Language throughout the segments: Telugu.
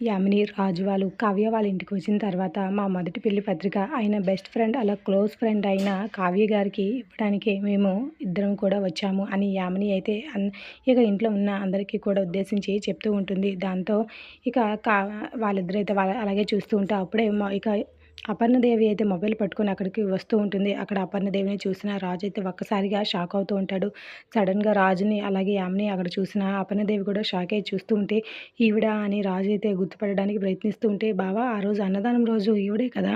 యామిని రాజు వాళ్ళు కావ్య వాళ్ళ ఇంటికి వచ్చిన తర్వాత మా మొదటి పెళ్ళి పత్రిక ఆయన బెస్ట్ ఫ్రెండ్ అలా క్లోజ్ ఫ్రెండ్ అయిన కావ్య గారికి ఇవ్వడానికి మేము ఇద్దరం కూడా వచ్చాము అని యామిని అయితే అన్ ఇక ఇంట్లో ఉన్న అందరికీ కూడా ఉద్దేశించి చెప్తూ ఉంటుంది. దాంతో ఇక కా వాళ్ళిద్దరైతే వాళ్ళ అలాగే చూస్తూ ఉంటే. అప్పుడే మా ఇక అపర్ణదేవి అయితే మొబైల్ పట్టుకొని అక్కడికి వస్తూ ఉంటుంది. అక్కడ అపర్ణదేవిని చూసిన రాజు అయితే ఒక్కసారిగా షాక్ అవుతూ ఉంటాడు. సడన్గా రాజుని అలాగే యామిని అక్కడ చూసిన అపర్ణదేవి కూడా షాక్ అయ్యి చూస్తూ ఉంటే ఈవిడ అని రాజు అయితే గుర్తుపడడానికి ప్రయత్నిస్తూ ఉంటే బావా ఆ రోజు అన్నదానం రోజు ఈవిడే కదా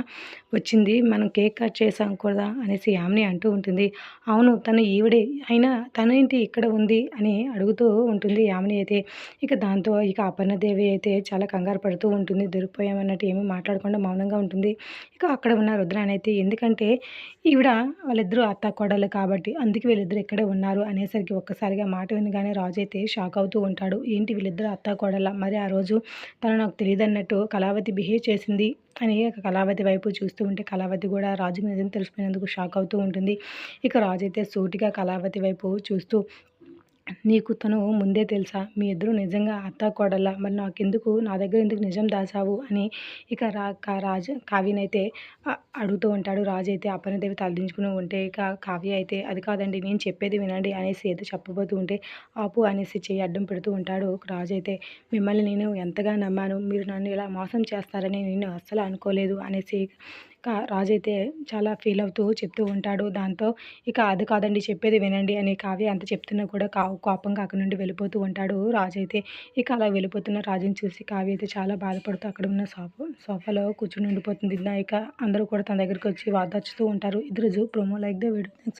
వచ్చింది. మనం కేక్ కట్ చేసాం కూడా అనేసి యామిని అంటూ ఉంటుంది. అవును తను ఈవిడే. అయినా తనేంటి ఇక్కడ ఉంది అని అడుగుతూ ఉంటుంది యామిని అయితే. ఇక దాంతో ఇక అపర్ణదేవి అయితే చాలా కంగారు పడుతూ ఉంటుంది. దొరికిపోయామన్నట్టు ఏమీ మాట్లాడకుండా మౌనంగా ఉంటుంది. ఇక అక్కడ ఉన్న రుద్రాని అయితే ఎందుకంటే ఈవిడ వాళ్ళిద్దరూ అత్త కోడలు కాబట్టి అందుకే వీళ్ళిద్దరు ఇక్కడే ఉన్నారు అనేసరికి ఒక్కసారిగా మాట వినగానే రాజు అయితే షాక్ అవుతూ ఉంటాడు. ఏంటి వీళ్ళిద్దరు అత్త కోడల మరి ఆ రోజు తను నాకు తెలియదన్నట్టు కళావతి బిహేవ్ చేసింది అని కళావతి వైపు చూస్తూ ఉంటే కళావతి కూడా రాజుకి నిజం తెలిసిపోయినందుకు షాక్ అవుతూ ఉంటుంది. ఇక రాజు అయితే సూటిగా కళావతి వైపు చూస్తూ నీకు తను ముందే తెలుసా? మీ ఇద్దరు నిజంగా అత్త కోడల మరి నాకెందుకు? నా దగ్గర ఎందుకు నిజం దాచావు అని ఇక రా రాజు కావ్యనైతే అడుగుతూ ఉంటాడు. రాజు అయితే అపర్ణదేవి తలదించుకుని ఉంటే ఇక కావ్య అయితే అది కాదండి నేను చెప్పేది వినండి అనేసి ఏదో చెప్పబోతూ ఉంటే ఆపు అనేసి చెయ్యి అడ్డం పెడుతూ ఉంటాడు. రాజు అయితే మిమ్మల్ని నేను ఎంతగా నమ్మాను? మీరు నన్ను ఇలా మోసం చేస్తారని నేను అస్సలు అనుకోలేదు అనేసి రాజు అయితే చాలా ఫీల్ అవుతూ చెప్తూ ఉంటాడు. దాంతో ఇక అది కాదండి చెప్పేది వినండి అని కావ్య అంత చెప్తున్నా కూడా కావు కోపంగా అక్కడ నుండి వెళ్ళిపోతూ ఉంటాడు రాజు అయితే. ఇక అలా వెళ్ళిపోతున్న రాజుని చూసి కావ్య అయితే చాలా బాధపడుతూ అక్కడ ఉన్న సోఫా సోఫాలో కూర్చుని ఉండిపోతుంది. ఇక అందరూ కూడా తన దగ్గరికి వచ్చి వాదార్చుతూ ఉంటారు. ఇద్దరు జూ ప్రోమో లైక్ ద వీడియో